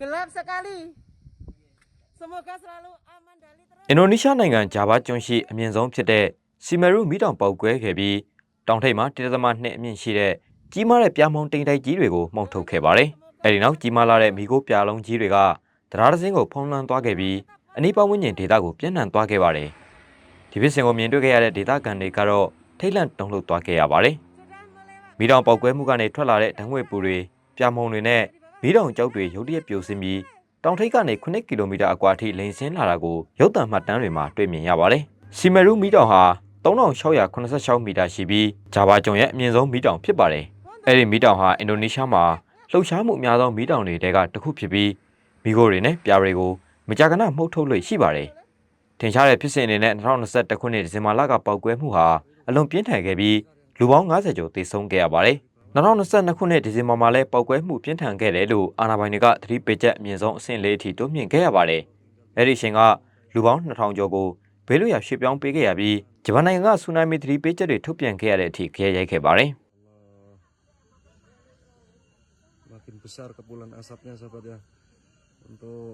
gelap sekali. Semoga selalu aman dan terus. အင်ဒိုနီးရှားနိုင်ငံဂျာဗာကျွန်းရှိအမြင့်ဆုံးဖြစ်တဲ့စီမရူမီတောင်ပေါက်ကွဲခဲ့ပြီးတောင်ထိပ်မှာတစ်သမနှစ်အမြင့်ရှိတဲ့ကြီးမားတဲ့ပြားမုံတိမ်တိုက်ကြီးတွေကိုမှုန်ထုတ်ခဲ့ပါတယ်။အဲဒီနောက်ကြီးမားလာတဲ့မီကိုပြာလုံးကြီးတွေကတရားတစ်စင်းကိုဖုံးလွှမ်းသွားခဲ့ပြီးအနီးပတ်ဝန်းကျင်ဒေသကိုပြန့်နှံ့သွားခဲ့ပါတယ်။ဒီဖြစ်စဉ်ကိုမြင်တွေ့ခဲ့ရတဲ့ဒေသခံတွေကတော့ထိတ်လန့်တုန်လှုပ်သွားခဲ့ရပါတယ်။မီးတောင်ပေါက်ကွဲမှုကနေထွက်လာတဲ့ဓာတ်ငွေ့ပူတွေပြာမုံတွေနဲ့ မီးတောင်ကြောက်တွေရုတ်တရက်ပြိုဆင်းပြီးတောင်ထိပ်ကနေ9ကီလိုမီတာအကွာထိလိန်ဆင်းလာတာကိုရုပ်သံမှတ်တမ်းတွေမှာတွေ့မြင်ရပါတယ်။စီမရူမီးတောင်ဟာ3686မီတာရှိပြီးဂျာဗာကျွန်းရဲ့အမြင့်ဆုံးမီးတောင်ဖြစ်ပါတယ်။အဲဒီမီးတောင်ဟာအင်ဒိုနီးရှားမှာလှုပ်ရှားမှုအများဆုံးမီးတောင်တွေထဲကတစ်ခုဖြစ်ပြီးမီးခိုးတွေနဲ့ပြာတွေကိုမကြာခဏမှုတ်ထုတ်လို့ရှိပါတယ်။ထင်ရှားတဲ့ဖြစ်စဉ်အနေနဲ့2021ခုနှစ်ဒီဇင်ဘာလကပောက်ကွဲမှုဟာအလွန်ပြင်းထန်ခဲ့ပြီးလူပေါင်း90ကျော်သေဆုံးခဲ့ရပါတယ်။ 2022ခုနှစ်ဒီဇင်ဘာမှာလည်းပောက်ကွဲမှုပြင်းထန်ခဲ့တယ်လို့အာဏာပိုင်တွေကသတိပေးချက်အမြင့်ဆုံးအဆင့်လေးအထိတိုးမြင့်ခဲ့ရပါတယ်။အဲဒီအချိန်ကလူပေါင်း2000ကျော်ကိုဘေးလွတ်ရာရွှေ့ပြောင်းပေးခဲ့ရပြီးဂျပန်နိုင်ငံကဆူနာမီသတိပေးချက်တွေထုတ်ပြန်ခဲ့ရတဲ့အထိခရဲရိုက်ခဲ့ပါတယ်။ makin besar kepulan asapnya sahabat ya untuk